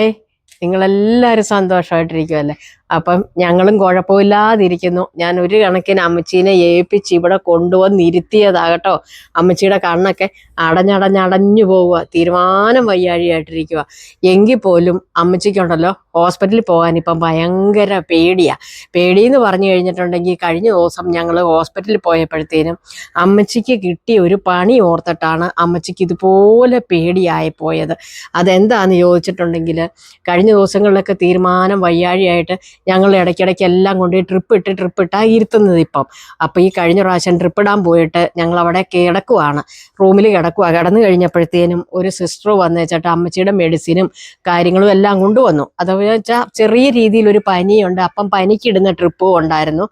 Hi. നിങ്ങളെല്ലാവരും സന്തോഷമായിട്ടിരിക്കുമല്ലേ അപ്പം ഞങ്ങളും കുഴപ്പമില്ലാതിരിക്കുന്നു. ഞാൻ ഒരു കണക്കിന് അമ്മച്ചീനെ ഏൽപ്പിച്ച് ഇവിടെ കൊണ്ടുവന്നിരുത്തിയതാകട്ടോ. അമ്മച്ചിയുടെ കണ്ണൊക്കെ അടഞ്ഞടഞ്ഞടഞ്ഞു പോവുക. തീരുമാനം വയ്യാഴിയായിട്ടിരിക്കുക എങ്കിൽ പോലും അമ്മച്ചിക്കുണ്ടല്ലോ ഹോസ്പിറ്റലിൽ പോകാൻ ഇപ്പം ഭയങ്കര പേടിയാ. പേടിയെന്ന് പറഞ്ഞു കഴിഞ്ഞിട്ടുണ്ടെങ്കിൽ കഴിഞ്ഞ ദിവസം ഞങ്ങൾ ഹോസ്പിറ്റലിൽ പോയപ്പോഴത്തേനും അമ്മച്ചിക്ക് കിട്ടിയ ഒരു പണി ഓർത്തിട്ടാണ് അമ്മച്ചിക്ക് ഇതുപോലെ പേടിയായി പോയത്. അതെന്താണെന്ന് ചോദിച്ചിട്ടുണ്ടെങ്കിൽ കഴിഞ്ഞ ദിവസങ്ങളിലൊക്കെ തീരുമാനം വയ്യാഴിയായിട്ട് ഞങ്ങൾ ഇടയ്ക്കിടയ്ക്ക് എല്ലാം കൊണ്ട് ട്രിപ്പ് ഇട്ട് ട്രിപ്പ് ഇട്ടാ ഇരുത്തുന്നത് ഇപ്പം. അപ്പോൾ ഈ കഴിഞ്ഞ പ്രാവശ്യം ട്രിപ്പ് ഇടാൻ പോയിട്ട് ഞങ്ങൾ അവിടെ കിടക്കുവാണ്. റൂമിൽ കിടക്കുക കിടന്നു കഴിഞ്ഞപ്പോഴത്തേനും ഒരു സിസ്റ്റർ വന്ന് വെച്ചിട്ട് അമ്മച്ചിയുടെ മെഡിസിനും കാര്യങ്ങളും എല്ലാം കൊണ്ടുവന്നു. അതെന്ന് വെച്ചാൽ ചെറിയ രീതിയിൽ ഒരു പനിയുണ്ട്. അപ്പം പനിക്ക് ഇടുന്ന ട്രിപ്പും ഉണ്ടായിരുന്നു.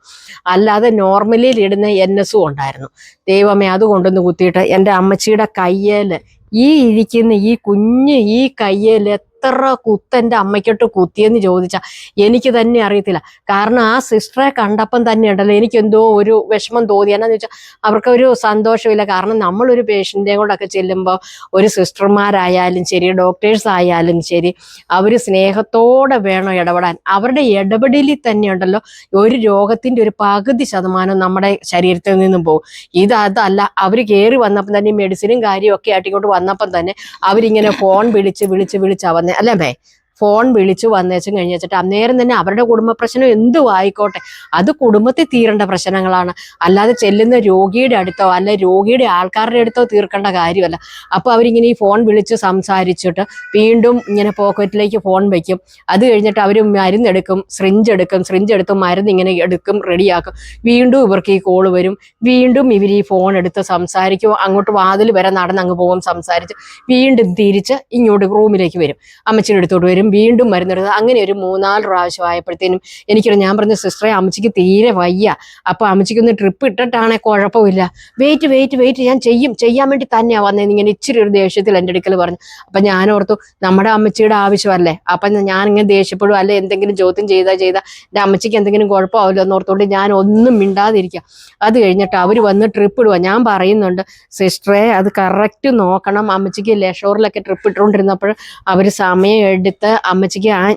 അല്ലാതെ നോർമലിൽ ഇടുന്ന എൻ എസും ഉണ്ടായിരുന്നു. ദൈവമേ അത് കൊണ്ടുവന്ന് കുത്തിയിട്ട് എന്റെ അമ്മച്ചിയുടെ കയ്യേൽ ഈ ഇരിക്കുന്ന ഈ കുഞ്ഞ് ഈ കയ്യേൽ എത്ര കുത്തെന്റെ അമ്മയ്ക്കൊട്ട് കുത്തിയെന്ന് ചോദിച്ചാൽ എനിക്ക് തന്നെ അറിയത്തില്ല. കാരണം ആ സിസ്റ്ററെ കണ്ടപ്പം തന്നെ ഉണ്ടല്ലോ എനിക്കെന്തോ ഒരു വിഷമം തോന്നി. എന്നാന്ന് വെച്ചാൽ അവർക്ക് ഒരു സന്തോഷമില്ല. കാരണം നമ്മളൊരു പേഷ്യന്റെ കൊണ്ടൊക്കെ ചെല്ലുമ്പോൾ ഒരു സിസ്റ്റർമാരായാലും ശരി ഡോക്ടേഴ്സ് ആയാലും ശരി അവർ സ്നേഹത്തോടെ വേണം ഇടപെടാൻ. അവരുടെ ഇടപെടലിൽ തന്നെ ഉണ്ടല്ലോ ഒരു രോഗത്തിന്റെ ഒരു പകുതി ശതമാനം നമ്മുടെ ശരീരത്തിൽ നിന്നും പോകും. ഇത് അതല്ല അവർ കയറി വന്നപ്പം തന്നെ മെഡിസിനും കാര്യമൊക്കെ ആയിട്ട് ഇങ്ങോട്ട് വന്നപ്പം തന്നെ അവരിങ്ങനെ ഫോൺ വിളിച്ച് വിളിച്ച് വിളിച്ചാ വന്നേ അല്ലേ മേ ഫോൺ വിളിച്ചു വന്നേച്ചും കഴിഞ്ഞ് വെച്ചിട്ട് അന്നേരം തന്നെ അവരുടെ കുടുംബ പ്രശ്നം എന്തും ആയിക്കോട്ടെ? അത് കുടുംബത്തിൽ തീരേണ്ട പ്രശ്നങ്ങളാണ്. അല്ലാതെ ചെല്ലുന്ന രോഗിയുടെ അടുത്തോ അല്ലെ രോഗിയുടെ ആൾക്കാരുടെ അടുത്തോ തീർക്കേണ്ട കാര്യമല്ല. അപ്പോൾ അവരിങ്ങനെ ഈ ഫോൺ വിളിച്ച് സംസാരിച്ചിട്ട് വീണ്ടും ഇങ്ങനെ പോക്കറ്റിലേക്ക് ഫോൺ വെക്കും. അത് കഴിഞ്ഞിട്ട് അവർ മരുന്നെടുക്കും സ്രിഞ്ച് എടുക്കും സ്രിഞ്ച് എടുത്ത് മരുന്ന് ഇങ്ങനെ എടുക്കും റെഡിയാക്കും. വീണ്ടും ഇവർക്ക് ഈ കോൾ വരും. വീണ്ടും ഇവർ ഈ ഫോൺ എടുത്ത് സംസാരിക്കും. അങ്ങോട്ട് വാതിൽ വരെ നടന്ന് അങ്ങ് പോകും സംസാരിച്ച്. വീണ്ടും തിരിച്ച് ഇങ്ങോട്ട് റൂമിലേക്ക് വരും. അമ്മച്ചിയുടെ അടുത്തോട്ട് വരും. വീണ്ടും മരുന്നെടുത്തത് അങ്ങനെ ഒരു മൂന്നാൽ പ്രാവശ്യം ആയപ്പോഴത്തേനും എനിക്കൊരു ഞാൻ പറഞ്ഞ സിസ്റ്ററെ അമ്മച്ചിക്ക് തീരെ വയ്യ. അപ്പോൾ അമ്മച്ചിക്കൊന്ന് ട്രിപ്പ് ഇട്ടിട്ടാണെ കുഴപ്പമില്ല. വെയിറ്റ് വെയിറ്റ് വെയിറ്റ് ഞാൻ ചെയ്യും. ചെയ്യാൻ വേണ്ടി തന്നെയാണ് വന്നതെന്ന് ഇങ്ങനെ ഇച്ചിരി ഒരു ദേഷ്യത്തിൽ എന്റെ അടുക്കൽ പറഞ്ഞു. അപ്പം ഞാൻ ഓർത്തു നമ്മുടെ അമ്മച്ചിയുടെ ആവശ്യമല്ലേ? അപ്പം ഞാൻ ഇങ്ങനെ ദേഷ്യപ്പെടും. അല്ലെ എന്തെങ്കിലും ചോദ്യം ചെയ്താൽ ചെയ്താൽ എന്റെ അമ്മച്ചിക്ക് എന്തെങ്കിലും കുഴപ്പമാവില്ല എന്ന് ഓർത്തുകൊണ്ട് ഞാൻ ഒന്നും മിണ്ടാതിരിക്കുക അത് കഴിഞ്ഞിട്ട് അവർ വന്ന് ട്രിപ്പ് ഇടുക ഞാൻ പറയുന്നുണ്ട് സിസ്റ്ററെ അത് കറക്റ്റ് നോക്കണം. അമ്മച്ചിക്ക് ലഷോറിലൊക്കെ ട്രിപ്പ് ഇട്ടുകൊണ്ടിരുന്നപ്പോൾ അവർ സമയം എടുത്ത് അമ്മച്ചിക്ക് ആ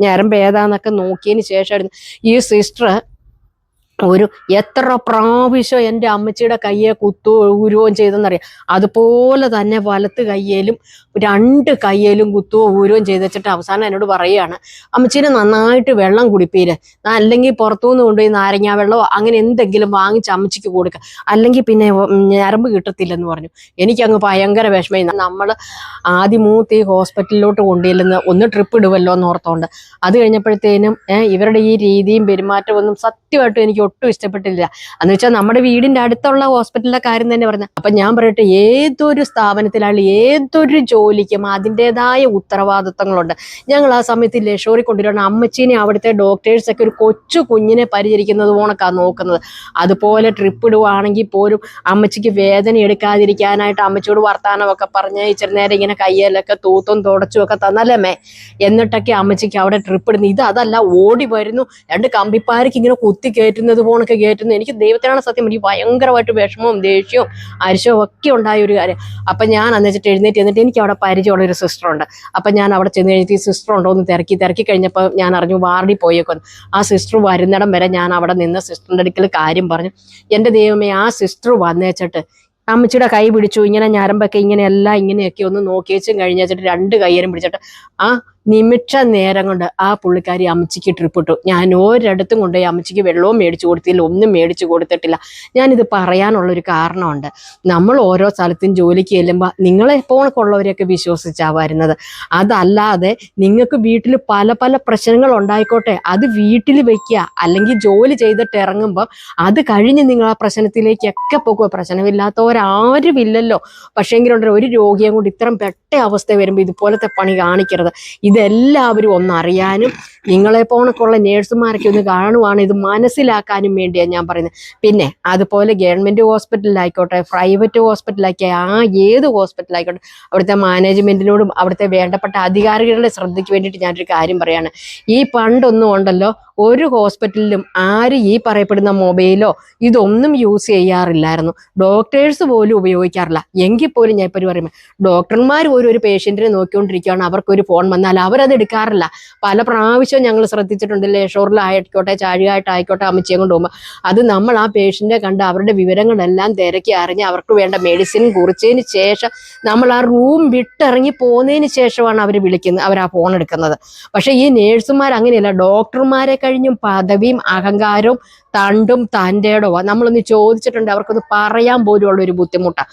ഞരമ്പ് ഏതാന്നൊക്കെ നോക്കിയതിന് ശേഷമായിരുന്നു. ഈ സിസ്റ്റർ ഒരു എത്ര പ്രാവശ്യം എന്റെ അമ്മച്ചിയുടെ കയ്യെ കുത്തു ഊരുകയും ചെയ്തെന്നറിയാം. അതുപോലെ തന്നെ വലത്ത് കയ്യേലും രണ്ട് കയ്യേലും കുത്തുവോ ഊരുകയും ചെയ്ത് വെച്ചിട്ട് അവസാനം എന്നോട് പറയുകയാണ് അമ്മച്ചീനെ നന്നായിട്ട് വെള്ളം കുടിപ്പീര്. അല്ലെങ്കിൽ പുറത്തുനിന്ന് കൊണ്ടുപോയി നാരങ്ങ വെള്ളമോ അങ്ങനെ എന്തെങ്കിലും വാങ്ങിച്ച് അമ്മച്ചിക്ക് കൊടുക്കുക അല്ലെങ്കിൽ പിന്നെ ഞരമ്പ് കിട്ടത്തില്ലെന്ന് പറഞ്ഞു. എനിക്കങ്ങ് ഭയങ്കര വിഷമം നമ്മൾ ആദ്യം മൂത്ത് ഈ ഹോസ്പിറ്റലിലോട്ട് കൊണ്ടുചെല്ലുന്ന ഒന്ന് ട്രിപ്പ് ഇടുമല്ലോ എന്ന് ഓർത്തോണ്ട്. അത് കഴിഞ്ഞപ്പോഴത്തേനും ഇവരുടെ ഈ രീതിയും പെരുമാറ്റവും ഒന്നും സത്യമായിട്ടും എനിക്ക് ഒട്ടും ഇഷ്ടപ്പെട്ടില്ല. എന്ന് വെച്ചാൽ നമ്മുടെ വീടിന്റെ അടുത്തുള്ള ഹോസ്പിറ്റലിലെ കാര്യം തന്നെ പറഞ്ഞ. അപ്പൊ ഞാൻ പറയട്ടെ ഏതൊരു സ്ഥാപനത്തിലാണ് ഏതൊരു ജോലിക്കും അതിന്റെതായ ഉത്തരവാദിത്തങ്ങളുണ്ട്. ഞങ്ങൾ ആ സമയത്ത് ലഷോറി കൊണ്ടുവരണം അമ്മച്ചീനെ അവിടുത്തെ ഡോക്ടേഴ്സ് ഒക്കെ ഒരു കൊച്ചു കുഞ്ഞിനെ പരിചരിക്കുന്നത് പോണക്കാ നോക്കുന്നത്. അതുപോലെ ട്രിപ്പ് ഇടുവാണെങ്കിൽ പോലും അമ്മച്ചിക്ക് വേദന എടുക്കാതിരിക്കാനായിട്ട് അമ്മച്ചിയോട് വർത്താനമൊക്കെ പറഞ്ഞ് ഇച്ചിരി നേരം ഇങ്ങനെ കയ്യിലൊക്കെ തൂത്തും തുടച്ചും ഒക്കെ തന്നല്ലേ എന്നിട്ടൊക്കെ അമ്മച്ചിക്ക് അവിടെ ട്രിപ്പ് ഇടുന്നു. ഇത് അതല്ല ഓടി വരുന്നു. രണ്ട് കമ്പിപ്പാരക്ക് ഇങ്ങനെ കുത്തി കയറ്റുന്നത് പോണൊക്കെ കയറ്റുന്നു എനിക്ക് ദൈവത്തിനാണ് സത്യം എനിക്ക് ഭയങ്കരമായിട്ട് വിഷമവും ദേഷ്യവും അരിശവും ഒക്കെ ഉണ്ടായ ഒരു കാര്യം. അപ്പൊ ഞാൻ അന്ന് വെച്ചിട്ട് എഴുന്നേറ്റ് എന്നിട്ട് എനിക്ക് അവിടെ പരിചയമുള്ള ഒരു സിസ്റ്റർ ഉണ്ട്. അപ്പൊ ഞാൻ അവിടെ ചെന്ന് ഈ സിസ്റ്റർ ഉണ്ടോ എന്ന് തിരക്കി തിരക്കി കഴിഞ്ഞപ്പോൾ ഞാൻ അറിഞ്ഞു വാർഡി പോയേക്കുന്നു ആ സിസ്റ്റർ വരുന്നിടം വരെ ഞാൻ അവിടെ നിന്ന് സിസ്റ്ററിന്റെ അടുക്കൽ കാര്യം പറഞ്ഞു. എന്റെ ദൈവമേ ആ സിസ്റ്റർ വന്നേച്ചിട്ട് അമ്മച്ചിയുടെ കൈ പിടിച്ചു. ഇങ്ങനെ ഞരമ്പൊക്കെ ഇങ്ങനെ എല്ലാം ഇങ്ങനെയൊക്കെ ഒന്ന് നോക്കിയേച്ചും വെച്ചും വെച്ചിട്ട് രണ്ട് കയ്യേരും പിടിച്ചിട്ട് ആ നിമിഷ നേരം കൊണ്ട് ആ പുള്ളിക്കാരി അമ്മച്ചിക്ക് ട്രിപ്പ് ഇട്ടു. ഞാൻ ഒരിടത്തും കൊണ്ടുപോയി അമ്മച്ചിക്ക് വെള്ളവും മേടിച്ചു കൊടുത്തില്ല ഒന്നും മേടിച്ചു കൊടുത്തിട്ടില്ല. ഞാനിത് പറയാനുള്ളൊരു കാരണമുണ്ട്. നമ്മൾ ഓരോ സ്ഥലത്തും ജോലിക്ക് ചെല്ലുമ്പോൾ നിങ്ങളെ പോണക്കുള്ളവരെയൊക്കെ വിശ്വസിച്ചാ വരുന്നത് അതല്ലാതെ നിങ്ങൾക്ക് വീട്ടിൽ പല പല പ്രശ്നങ്ങൾ ഉണ്ടായിക്കോട്ടെ അത് വീട്ടിൽ വയ്ക്കുക അല്ലെങ്കിൽ ജോലി ചെയ്തിട്ട് ഇറങ്ങുമ്പോൾ അത് കഴിഞ്ഞ് നിങ്ങൾ ആ പ്രശ്നത്തിലേക്കൊക്കെ പോകുക. പ്രശ്നമില്ലാത്തവരാരുമില്ലല്ലോ. പക്ഷേങ്കിലുണ്ടല്ലോ ഒരു രോഗിയെ കൊണ്ട് ഇത്രയും പെട്ട അവസ്ഥ വരുമ്പോൾ ഇതുപോലത്തെ പണി കാണിക്കരുത്. ഇതെല്ലാവരും ഒന്നറിയാനും നിങ്ങളെ പോണക്കുള്ള നേഴ്സുമാരൊക്കെ ഒന്ന് കാണുവാണ് ഇത് മനസ്സിലാക്കാനും വേണ്ടിയാണ് ഞാൻ പറയുന്നത് പിന്നെ അതുപോലെ ഗവൺമെന്റ് ഹോസ്പിറ്റലിലായിക്കോട്ടെ പ്രൈവറ്റ് ഹോസ്പിറ്റലായിക്കോട്ടെ ആ ഏത് ഹോസ്പിറ്റലായിക്കോട്ടെ അവിടുത്തെ മാനേജ്മെന്റിനോടും അവിടുത്തെ വേണ്ടപ്പെട്ട അധികാരികളുടെ ശ്രദ്ധയ്ക്ക് വേണ്ടിയിട്ട് ഞാനൊരു കാര്യം പറയാണ്. ഈ പണ്ടൊന്നും ഉണ്ടല്ലോ ഒരു ഹോസ്പിറ്റലിലും ആര് ഈ പറയപ്പെടുന്ന മൊബൈലോ ഇതൊന്നും യൂസ് ചെയ്യാറില്ലായിരുന്നു. ഡോക്ടേഴ്സ് പോലും ഉപയോഗിക്കാറില്ല. എങ്കിൽ പോലും ഞാൻ ഇപ്പോൾ പറയുമ്പോൾ ഡോക്ടർമാർ പോലും ഒരു പേഷ്യന്റിനെ നോക്കിക്കൊണ്ടിരിക്കുകയാണ് അവർക്കൊരു ഫോൺ വന്നാൽ അവരത് എടുക്കാറില്ല. പല പ്രാവശ്യവും ഞങ്ങൾ ശ്രദ്ധിച്ചിട്ടുണ്ട് ലേഷോറിലായിക്കോട്ടെ ചാഴികായിട്ടായിക്കോട്ടെ അമ്മച്ചിയെ കൊണ്ട് പോകുമ്പോൾ അത് നമ്മൾ ആ പേഷ്യന്റിനെ കണ്ട് അവരുടെ വിവരങ്ങളെല്ലാം തിരക്കി അറിഞ്ഞ് അവർക്ക് വേണ്ട മെഡിസിൻ കുറിച്ചതിന് ശേഷം നമ്മൾ ആ റൂം വിട്ടിറങ്ങി പോകുന്നതിന് ശേഷമാണ് അവർ വിളിക്കുന്നത് അവർ ആ ഫോൺ എടുക്കുന്നത്. പക്ഷേ ഈ നേഴ്സുമാർ അങ്ങനെയല്ല ഡോക്ടർമാരെ കഴിഞ്ഞും പദവിയും അഹങ്കാരവും തണ്ടും തന്റെടോ നമ്മളൊന്ന് ചോദിച്ചിട്ടുണ്ട് അവർക്കൊന്ന് പറയാൻ പോലും ഒരു ബുദ്ധിമുട്ടാണ്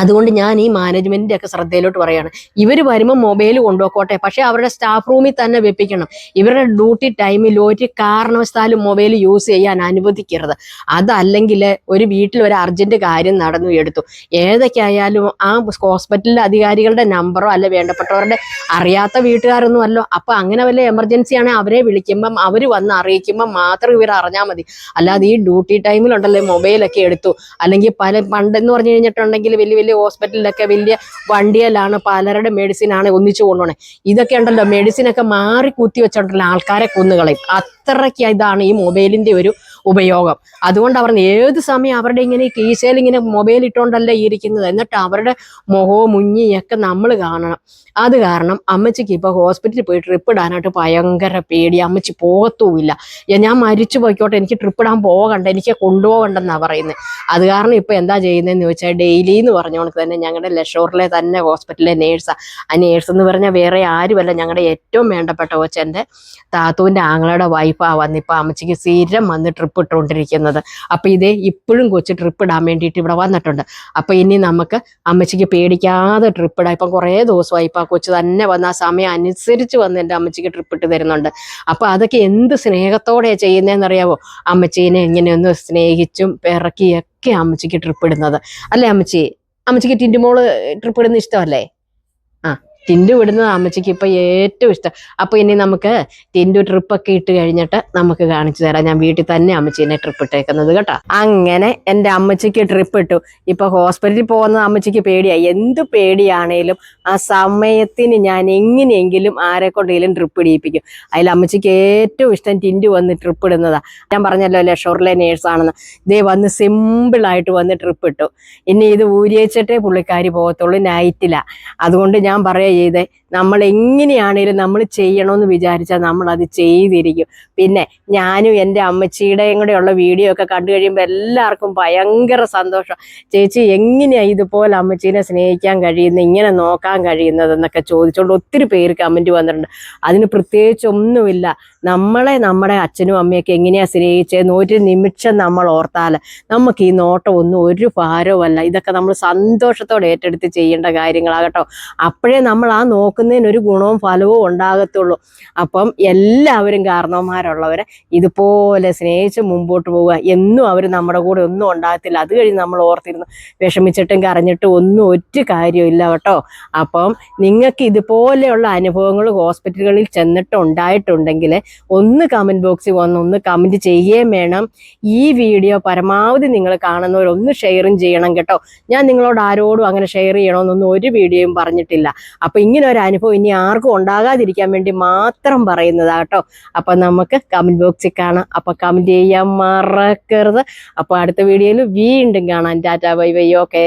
അതുകൊണ്ട് ഞാൻ ഈ മാനേജ്മെന്റിന്റെ ഒക്കെ ശ്രദ്ധയിലോട്ട് പറയാണ് ഇവർ വരുമ്പോൾ മൊബൈൽ കൊണ്ടുപോക്കോട്ടെ. പക്ഷെ അവരുടെ സ്റ്റാഫ് റൂമിൽ തന്നെ വെപ്പിക്കണം. ഇവരുടെ ഡ്യൂട്ടി ടൈമിൽ ഒരു കാരണവശാലും മൊബൈൽ യൂസ് ചെയ്യാൻ അനുവദിക്കരുത്. അതല്ലെങ്കിൽ ഒരു വീട്ടിൽ ഒരു അർജന്റ് കാര്യം നടന്നു എടുത്തു. ഏതൊക്കെ ആയാലും ആ ഹോസ്പിറ്റലിലെ അധികാരികളുടെ നമ്പറോ അല്ല വേണ്ടപ്പെട്ടവരുടെ അറിയാത്ത വീട്ടുകാരൊന്നും അല്ലോ. അപ്പൊ അങ്ങനെ വല്ല എമർജൻസി ആണെങ്കിൽ അവരെ വിളിക്കുമ്പം അവർ വന്ന് അറിയിക്കുമ്പം മാത്രം ഇവർ അറിഞ്ഞാൽ മതി. അല്ലാതെ ഈ ഡ്യൂട്ടി ടൈമിലുണ്ടല്ലോ മൊബൈലൊക്കെ എടുത്തു. അല്ലെങ്കിൽ പല പണ്ടെന്ന് പറഞ്ഞു കഴിഞ്ഞിട്ടുണ്ടെങ്കിൽ വലിയ വലിയ ഹോസ്പിറ്റലിലൊക്കെ വലിയ വണ്ടിയിലാണ് പലരുടെ മെഡിസിൻ ആണ് ഒന്നിച്ചു കൊണ്ടുപോണേ. ഇതൊക്കെ ഉണ്ടല്ലോ മെഡിസിനൊക്കെ മാറി കുത്തി വെച്ചോണ്ടല്ലോ ആൾക്കാരെ കൊന്നുകളയും. അത്രയ്ക്ക് ഇതാണ് ഈ മൊബൈലിന്റെ ഒരു ഉപയോഗം. അതുകൊണ്ട് അവർ ഏത് സമയം അവരുടെ ഇങ്ങനെ കീശയിൽ ഇങ്ങനെ മൊബൈൽ ഇട്ടുകൊണ്ടല്ലേ ഇരിക്കുന്നത്? എന്നിട്ട് അവരുടെ മുഖവും മുഞ്ഞിയൊക്കെ നമ്മൾ കാണണം. അത് കാരണം അമ്മച്ചിക്ക് ഇപ്പൊ ഹോസ്പിറ്റലിൽ പോയി ട്രിപ്പ് ഇടാനായിട്ട് ഭയങ്കര പേടി. അമ്മച്ചി പോകത്തുമില്ല. ഞാൻ മരിച്ചു പോയിക്കോട്ടെ എനിക്ക് ട്രിപ്പ് ഇടാൻ പോകണ്ട എനിക്ക് കൊണ്ടുപോകണ്ടെന്നാണ് പറയുന്നത് അത് കാരണം ഇപ്പൊ എന്താ ചെയ്യുന്നതെന്ന് ചോദിച്ചാൽ ഡെയിലി എന്ന് പറഞ്ഞുകൊണ്ട് തന്നെ ഞങ്ങളുടെ ലഷോറിലെ തന്നെ ഹോസ്പിറ്റലിലെ നേഴ്സാണ് ആ നേഴ്സ് എന്ന് പറഞ്ഞാൽ വേറെ ആരുമല്ല ഞങ്ങളുടെ ഏറ്റവും വേണ്ടപ്പെട്ട കൊച്ചെന്റെ താത്തുവിന്റെ ആങ്ങളുടെ വൈഫാ വന്നിപ്പോൾ അമ്മച്ചിക്ക് സ്ഥിരം വന്ന് ട്രിപ്പ് ഇട്ടുകൊണ്ടിരിക്കുന്നത് അപ്പോൾ ഇതേ ഇപ്പോഴും കൊച്ചു ട്രിപ്പ് ഇടാൻ വേണ്ടിയിട്ട് ഇവിടെ വന്നിട്ടുണ്ട്. അപ്പോൾ ഇനി നമുക്ക് അമ്മച്ചിക്ക് പേടിക്കാതെ ട്രിപ്പ് ഇടാം. ഇപ്പം കുറേ ദിവസമായി ഇപ്പം കൊച്ച് തന്നെ വന്ന ആ സമയം അനുസരിച്ച് വന്ന് എന്റെ അമ്മച്ചിക്ക് ട്രിപ്പ് ഇട്ട് തരുന്നുണ്ട്. അപ്പോൾ അതൊക്കെ എന്ത് സ്നേഹത്തോടെയാണ് ചെയ്യുന്നതെന്നറിയാവോ അമ്മച്ചീനെ ഇങ്ങനെ ഒന്ന് സ്നേഹിച്ചും പിറക്കിയൊക്കെ അമ്മച്ചിക്ക് ട്രിപ്പ് ഇടുന്നത്. അല്ലേ അമ്മച്ചി? അമ്മച്ചിക്ക് ടിന്റുമോൾ ട്രിപ്പ് ഇടുന്ന ഇഷ്ടമല്ലേ? ടിൻഡു വിടുന്നത് അമ്മച്ചിക്ക് ഇപ്പം ഏറ്റവും ഇഷ്ടം. അപ്പോൾ ഇനി നമുക്ക് ടിൻഡു ട്രിപ്പൊക്കെ ഇട്ട് കഴിഞ്ഞിട്ട് നമുക്ക് കാണിച്ചു തരാം. ഞാൻ വീട്ടിൽ തന്നെ അമ്മച്ചീനെ ട്രിപ്പ് ഇട്ടേക്കുന്നത് കേട്ടോ. അങ്ങനെ എന്റെ അമ്മച്ചിക്ക് ട്രിപ്പ് ഇട്ടു. ഇപ്പോൾ ഹോസ്പിറ്റലിൽ പോകുന്നത് അമ്മച്ചിക്ക് പേടിയായി. എന്ത് പേടിയാണേലും ആ സമയത്തിന് ഞാൻ എങ്ങനെയെങ്കിലും ആരെ കൊണ്ടെങ്കിലും ട്രിപ്പ് ഇടിയിപ്പിക്കും. അതിൽ അമ്മച്ചിക്ക് ഏറ്റവും ഇഷ്ടം ടിൻഡു വന്ന് ട്രിപ്പ് ഇടുന്നതാണ് ഞാൻ പറഞ്ഞല്ലോ ലഷോറിലെ നേഴ്സാണെന്ന് ഇതേ വന്ന് സിമ്പിളായിട്ട് വന്ന് ട്രിപ്പ് ഇട്ടു. ഇനി ഇത് ഊരിയച്ചിട്ടേ പുള്ളിക്കാരി പോകത്തുള്ളൂ നൈറ്റിലാണ് അതുകൊണ്ട് ഞാൻ പറയുക ചെയ്തേ നമ്മൾ എങ്ങനെയാണേലും നമ്മൾ ചെയ്യണമെന്ന് വിചാരിച്ചാൽ നമ്മൾ അത് ചെയ്തിരിക്കും. പിന്നെ ഞാനും എന്റെ അമ്മച്ചിയുടെയും കൂടെയുള്ള വീഡിയോ ഒക്കെ കണ്ടു കഴിയുമ്പോൾ എല്ലാവർക്കും ഭയങ്കര സന്തോഷം. ചേച്ചി എങ്ങനെയാണ് ഇതുപോലെ അമ്മച്ചീനെ സ്നേഹിക്കാൻ കഴിയുന്നത് ഇങ്ങനെ നോക്കാൻ കഴിയുന്നതെന്നൊക്കെ ചോദിച്ചുകൊണ്ട് ഒത്തിരി പേര് കമന്റ് വന്നിട്ടുണ്ട്. അതിന് പ്രത്യേകിച്ച് ഒന്നുമില്ല നമ്മളെ നമ്മുടെ അച്ഛനും അമ്മയൊക്കെ എങ്ങനെയാണ് സ്നേഹിച്ചതെന്ന് ഒരു നിമിഷം നമ്മൾ ഓർത്താൽ നമുക്ക് ഈ നോട്ടം ഒന്നും ഒരു ഭാരവുമല്ല. ഇതൊക്കെ നമ്മൾ സന്തോഷത്തോടെ ഏറ്റെടുത്ത് ചെയ്യേണ്ട കാര്യങ്ങളാകട്ടോ. അപ്പോഴേ നമ്മൾ ആ നോക്കുന്നതിന് ഒരു ഗുണവും ഫലവും ഉണ്ടാകത്തുള്ളൂ. അപ്പം എല്ലാവരും കാരണവന്മാരുള്ളവരെ ഇതുപോലെ സ്നേഹിച്ച് മുമ്പോട്ട് പോവുക. എന്നും അവർ നമ്മുടെ കൂടെ ഒന്നും ഉണ്ടാകത്തില്ല. അത് കഴിഞ്ഞ് നമ്മൾ ഓർത്തിരുന്നു വിഷമിച്ചിട്ടും കരഞ്ഞിട്ടും ഒന്നും ഒരു കാര്യമില്ല കേട്ടോ. അപ്പം നിങ്ങൾക്ക് ഇതുപോലെയുള്ള അനുഭവങ്ങൾ ഹോസ്പിറ്റലുകളിൽ ചെന്നിട്ട് ഉണ്ടായിട്ടുണ്ടെങ്കിൽ ഒന്ന് കമന്റ് ബോക്സിൽ വന്ന് ഒന്ന് കമന്റ് ചെയ്യുകയും വേണം. ഈ വീഡിയോ പരമാവധി നിങ്ങൾ കാണുന്നവർ ഒന്ന് ഷെയറും ചെയ്യണം കേട്ടോ. ഞാൻ നിങ്ങളോട് ആരോടും അങ്ങനെ ഷെയർ ചെയ്യണമെന്നൊന്നും ഒരു വീഡിയോയും പറഞ്ഞിട്ടില്ല. അപ്പം ഇങ്ങനെ ഒരു അനുഭവം ഇനി ആർക്കും ഉണ്ടാകാതിരിക്കാൻ വേണ്ടി മാത്രം പറയുന്നതാ കേട്ടോ. അപ്പം നമുക്ക് കമന്റ് ബോക്സിൽ കാണാം. അപ്പം കമന്റ് ചെയ്യാൻ മറക്കരുത്. അപ്പോൾ അടുത്ത വീഡിയോയിൽ വീണ്ടും കാണാം. Tata bye bye okay